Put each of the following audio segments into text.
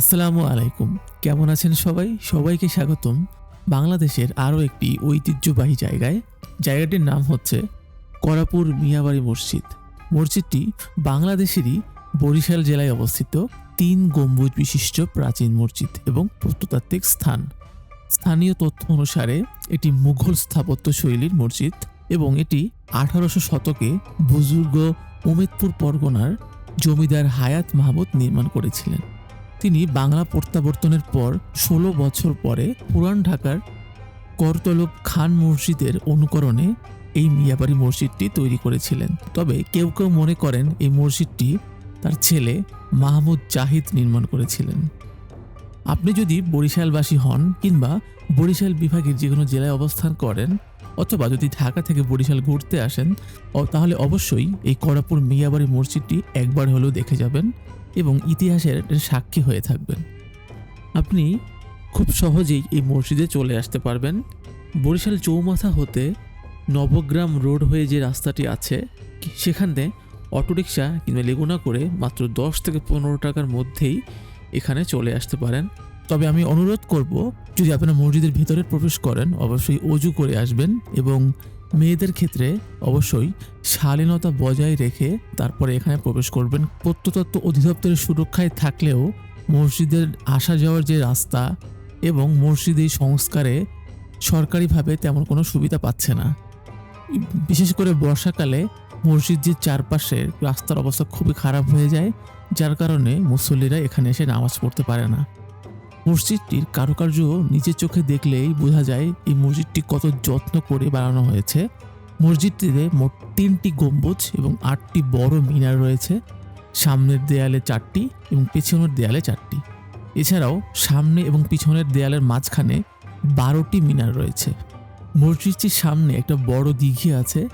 আসসালামু আলাইকুম। কেমন আছেন সবাই? সবাইকে স্বাগতম বাংলাদেশের আরও একটি ঐতিহ্যবাহী জায়গায়। জায়গাটির নাম হচ্ছে করাপুর মিয়াবাড়ি মসজিদ। মসজিদটি বাংলাদেশেরই বরিশাল জেলায় অবস্থিত তিন গম্বুজ বিশিষ্ট প্রাচীন মসজিদ এবং প্রত্নতাত্ত্বিক স্থান। স্থানীয় তথ্য অনুসারে এটি মুঘল স্থাপত্য শৈলীর মসজিদ এবং এটি আঠারোশো শতকে বুজুর্গ উমেদপুর পরগনার জমিদার হায়াত মাহমুদ নির্মাণ করেছিলেন। তিনি বাংলা প্রত্যাবর্তনের পর ষোলো বছর পরে পুরান ঢাকার করতলব খান মসজিদের অনুকরণে এই মিয়াবাড়ি মসজিদটি তৈরি করেছিলেন। তবে কেউ কেউ মনে করেন এই মসজিদটি তার ছেলে মাহমুদ জাহিদ নির্মাণ করেছিলেন। আপনি যদি বরিশালবাসী হন কিংবা বরিশাল বিভাগের যে কোনো জেলায় অবস্থান করেন অথবা যদি ঢাকা থেকে বরিশাল ঘুরতে আসেন তাহলে অবশ্যই এই করাপুর মিয়াবাড়ি মসজিদটি একবার হলেও দেখে যাবেন। এবং ইতিহাসের সাক্ষী হয়ে থাকবেন। আপনি খুব সহজেই এই মসজিদে চলে আসতে পারবেন। বরিশাল চৌমাথা হতে নবগ্রাম রোড হয়ে যে রাস্তাটি আছে, সেখানে অটোরিকশা কিংবা লেগুনা করে মাত্র দশ থেকে পনেরো টাকার মধ্যেই এখানে চলে আসতে পারেন। তবে আমি অনুরোধ করব, যদি আপনারা মসজিদের ভিতরে প্রবেশ করেন, অবশ্যই অজু করে আসবেন এবং মেয়েদের ক্ষেত্রে অবশ্যই শালীনতা বজায় রেখে তারপরে এখানে প্রবেশ করবেন। প্রত্নতত্ত্ব অধিদপ্তরের সুরক্ষায় থাকলেও মসজিদের আসা যাওয়ার যে রাস্তা এবং মসজিদ এই সংস্কারে সরকারিভাবে তেমন কোনো সুবিধা পাচ্ছে না। বিশেষ করে বর্ষাকালে মসজিদের চারপাশে রাস্তার অবস্থা খুবই খারাপ হয়ে যায়, যার কারণে মুসল্লিরা এখানে এসে নামাজ পড়তে পারে না। মসজিদটির কারুকার্য নিজের চোখে দেখলেই বোঝা যায় এই মসজিদটি কত যত্ন করে বানানো হয়েছে। মসজিদটিতে মোট তিনটি গম্বুজ এবং আটটি বড় মিনার রয়েছে। সামনের দেয়ালে চারটি এবং পেছনের দেয়ালে চারটি। এছাড়াও সামনে এবং পিছনের দেয়ালের মাঝখানে বারোটি মিনার রয়েছে। মসজিদটির সামনে একটা বড় দিঘি আছে,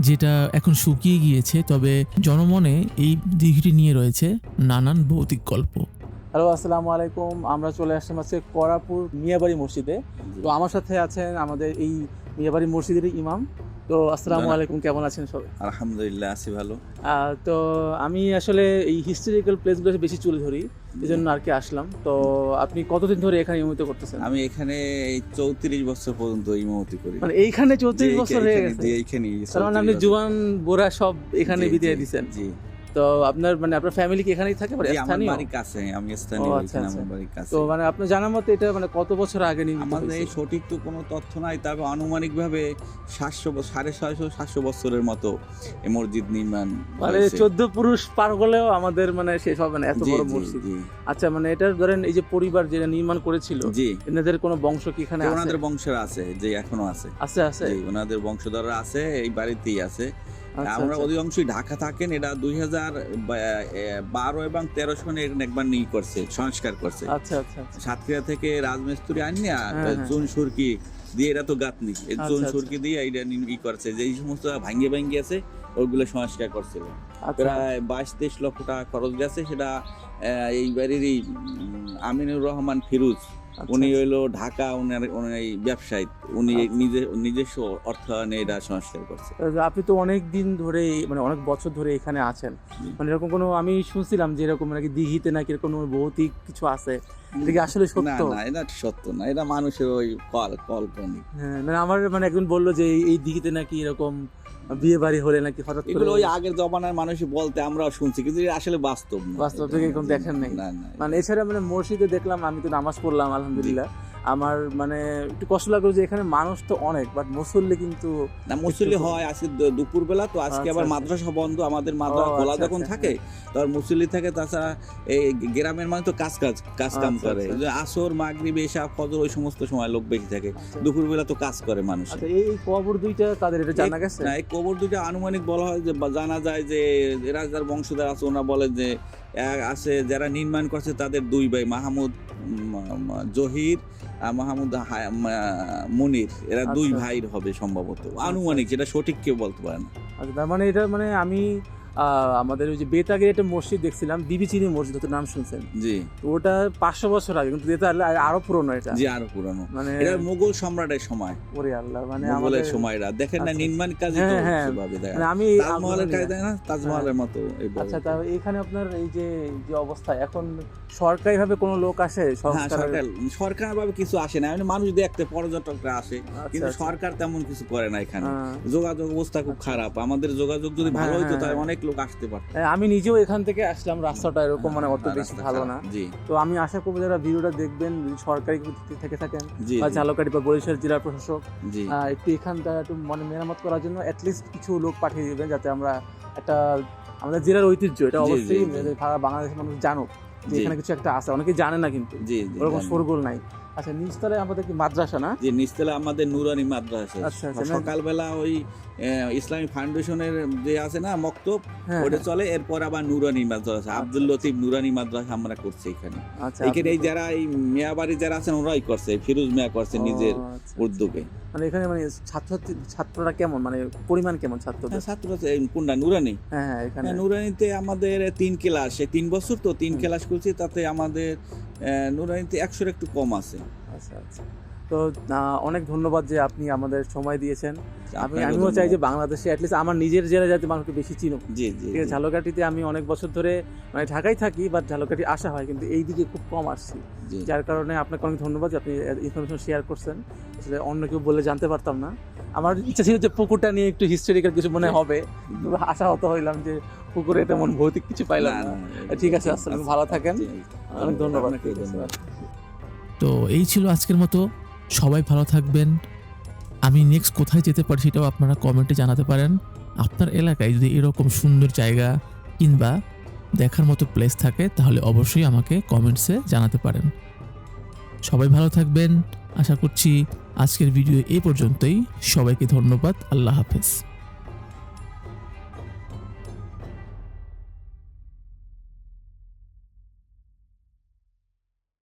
যেটা এখন শুকিয়ে গিয়েছে, তবে জনমনে এই দিঘিটি নিয়ে রয়েছে নানান ভৌতিক গল্প। হ্যালো আসসালামু আলাইকুম। আমরা চলে আসলাম আজকে করাপুর মিয়াবাড়ি মসজিদে। তো আমার সাথে আছেন আমাদের এই মিয়াবাড়ি মসজিদের ইমাম। তো আসসালামু আলাইকুম কেমন আছেন সবাই? আলহামদুলিল্লাহ আছি ভালো। তো আমি আসলে এই হিস্টোরিক্যাল প্লেসগুলো বেশি তুলে ধরি এই জন্য আর কি আসলাম। তো আপনি কতদিন ধরে এখানে ইমতি করতেছেন? আমি এখানে এই চৌত্রিশ বছর পর্যন্ত ইমামতি করি। মানে এইখানে চৌত্রিশ বছর হয়ে গেছে। তার মানে আপনি 34 জুয়ান বোরা সব এখানে বিদিয়ে দিচ্ছেন জি। তো আপনার মানে আপনার ফ্যামিলি কি এখানেই থাকে? মানে জি, আমার বাড়ির কাছে আমি স্থানীয় আচ্ছা, এখানে আচ্ছা। আমার বাড়ির কাছে তো মানে আপনার জানার মতে এটা মানে কত বছর আগে নির্মিত আমাদের এই সঠিক তো কোনো তথ্য নাই তবে আনুমানিক ভাবে সাতশো সাড়ে ছয়শো সাতশো বছরের মতো এই মসজিদ নির্মাণ মানে হয়েছে। চোদ্দ পুরুষ পার হলেও আমাদের মানে শেষ হবে না এত বড় মসজিদ। আচ্ছা মানে এটার ধরেন এই যে পরিবার যেটা নির্মাণ করেছিল এনাদের কোনো বংশ কি এখানে আছে? ওনাদের বংশের আছে যে এখনও আছে। আছে আছে। ওনাদের বংশধররা আছে এই বাড়িতেই আছে। আচ্ছা, আমরা আচ্ছা। অধিকাংশই ঢাকা থাকেন এটা দুই হাজার বারো এবং তেরো সনে একবার নিয়ে করছে সংস্কার করছে আচ্ছা আচ্ছা আচ্ছা। সাতক্ষীরা থেকে রাজমিস্ত্রি আনি হ্যাঁ, হ্যাঁ। চুন সুরকি দিয়ে এটা তো গাঁথনি আচ্ছা, চুন আচ্ছা। সুরকি দিয়ে এটা নি- ই করছে যে সমস্ত ভাঙ্গে ভাঙ্গে আছে ওইগুলো সংস্কার করছিল আচ্ছা প্রায় বাইশ তেইশ লক্ষ টাকা খরচ গেছে সেটা আহ, এই বাড়িরই আমিনুর রহমান ফিরুজ আচ্ছা, উনি আচ্ছা। হইল ঢাকা উনার উনি এই ব্যবসায়ী। উনি আচ্ছা। নিজে নিজস্ব অর্থায়নে এটা সংস্কার করছে। আপনি তো অনেক দিন ধরে মানে অনেক বছর ধরে এখানে আছেন। মানে এরকম কোনো আমি শুনছিলাম যে এরকম নাকি দিঘিতে নাকি এরকম ভৌতিক কিছু আছে। এটা আসলে সত্য? না এটা সত্য না। এটা মানুষের ওই কল কল্পনিক। হ্যাঁ মানে আমার মানে একজন বলল যে এই- দিঘিতে নাকি এরকম বিয়ে বাড়ি হলে নাকি হঠাৎ এগুলো ওই আগের জমানার মানুষ বলতে আমরাও শুনছি কিন্তু আসলে বাস্তব না। বাস্তব থেকে এরকম দেখেন নাই? মানে এছাড়া মানে মসজিদে দেখলাম আমি তো নামাজ পড়লাম আলহামদুলিল্লাহ। আমার মানে একটু কষ্ট লাগল যে এখানে মানুষ তো অনেক বাট মুসল্লি কিন্তু না মুসল্লি হয় আজকে দুপুরবেলা তো আজকে আচ্ছা, আবার আচ্ছা। মাদ্রাসা বন্ধ আমাদের মাদ্রাসা খোলা আচ্ছা, যখন থাকে তখন মুসল্লি থাকে তাছাড়া এই গ্রামের মানুষ তো কাজ কাজ কাজ কাম করে। যে আসর মাগরিব এসা ফজর ওই সমস্ত সময় লোক বেশি থাকে। দুপুরবেলা তো কাজ করে মানুষ। আচ্ছা এই কবর দুইটা তাদের এটা জানা গেছে? না এই কবর দুইটা আনুমানিক বলা হয় যে জানা যায় যে এরা যার বংশধর আছে ওনারা বলে যে আছে যারা নির্মাণ করছে তাদের দুই ভাই মাহমুদ জহির আর মাহমুদ মনির। এরা দুই আচ্ছা। ভাইয়ের হবে সম্ভবত। আনুমানিক যেটা সঠিক কেউ বলতে পারে না। আচ্ছা তার মানে এটা মানে আমি আমাদের ওই যে বেতাগের একটা মসজিদ দেখছিলাম বিবিচিনি মসজিদ হয়তো নাম শুনছেন? জি। ওটা পাঁচশো বছর আগে কিন্তু এটা আরও পুরনো এটা। জি আরও পুরানো। মানে এটা মুঘল সম্রাটের সময়। ওরে আল্লাহ মানে আমাদের সময়রা দেখেন না আচ্ছা, নির্মাণ কাজই তো হ্যাঁ, হ্যাঁ। সেভাবে দেখা মানে আমি তাজমহলের কাজ দেয় না? তাজমহলের মতো আচ্ছা তা এখানে আপনার এই যে যে অবস্থা এখন সরকারি ভাবে কোনো লোক আসে? হ্যাঁ সরকার সরকার ভাবে কিছু আসে না। এমনি মানুষ দেখতে পর্যটকরা আসে আচ্ছা, কিন্তু আচ্ছা। সরকার তেমন কিছু করে না এখানে। হ্যাঁ। যোগাযোগ অবস্থা খুব খারাপ। আমাদের যোগাযোগ যদি ভালো হ্যাঁ, হতো হ্যাঁ, তাহলে হ্যাঁ। অনেক লোক আসতে পারত। হ্যাঁ, আমি নিজেও এখান থেকে আসলাম রাস্তাটা এরকম মানে অত হ্যাঁ, বেশি ভালো না। জি। তো আমি আশা করব যারা ভিডিওটা দেখবেন যদি সরকারি থেকে থাকেন বা চালকারী বা বরিশাল জেলার প্রশাসক জি। একটু এখানটা একটু মানে মেরামত করার জন্য অ্যাটলিস্ট কিছু লোক পাঠিয়ে দেবেন যাতে আমরা একটা আমাদের জেলার ঐতিহ্য এটা অবশ্যই। সারা বাংলাদেশের মানুষ জানুক। যে। এখানে কিছু একটা আছে অনেকে জানে না কিন্তু। ওরকম নাই। আচ্ছা নিচতলায় আমাদের কি মাদ্রাসা না? যে আমাদের নুরানি মাদ্রাসা। আচ্ছা, আচ্ছা, সকালবেলা ওই ইসলামী ফাউন্ডেশনের যে আছে না মক্তব হ্যাঁ ওটা চলে এরপর আবার নুরানি মাদ্রাসা। আব্দুল লতিফ নুরানি মাদ্রাসা আমরা করছি এখানে। আচ্ছা এখানে এই যারা এই মিয়াবাড়ি যারা আছেন ওরাই করছে ফিরোজ মিয়া করছে নিজের আচ্ছা। উদ্যোগে। মানে এখানে মানে ছাত্রছাত্রী ছাত্ররা কেমন? মানে পরিমাণ কেমন ছাত্রদের? হ্যাঁ, ছাত্র কুন্ডা কোনটা নুরানি? হ্যাঁ হ্যাঁ এখানে। হ্যাঁ, নুরানিতে আমাদের তিন ক্লাস এই তিন বছর তো তিন ক্লাস করছি তাতে আমাদের আহ, নুরানিতে একশোর একটু কম আছে। আচ্ছা আচ্ছা। তো অনেক ধন্যবাদ যে আপনি আমাদের সময় দিয়েছেন। আমি আমিও চাই যে বাংলাদেশে অ্যাটলিস্ট আমার নিজের জেলা যাতে মানুষকে বেশি চিনুক। জি জি ঠিক আছে ঝালকাঠিতে আমি অনেক বছর ধরে মানে ঢাকায় থাকি বাট ঝালকাঠি আসা হয় কিন্তু এই দিকে খুব কম আসছি। যার কারণে আপনাকে অনেক ধন্যবাদ যে আপনি ইনফরমেশন শেয়ার করছেন। আসলে অন্য কেউ বলে জানতে পারতাম না। আমার ইচ্ছা ছিল যে পুকুরটা নিয়ে একটু হিস্টোরিক্যাল কিছু মনে হবে। কিন্তু আশা হতো হইলাম যে পুকুরে তেমন ভৌতিক কিছু পাইলাম না, ঠিক আছে, আসসালাম, ভালো থাকেন। অনেক। ধন্যবাদ। তো এই ছিল আজকের মতো। সবাই ভালো থাকবেন। আমি নেক্সট কোথায় যেতে পারি সেটাও আপনারা কমেন্টে জানাতে পারেন। আপনার এলাকায় যদি এরকম সুন্দর জায়গা কিংবা দেখার মতো প্লেস থাকে, তাহলে অবশ্যই আমাকে কমেন্টসে জানাতে পারেন। সবাই ভালো থাকবেন। আশা করছি আজকের ভিডিও এ পর্যন্তই। সবাইকে ধন্যবাদ। আল্লাহ হাফেজ।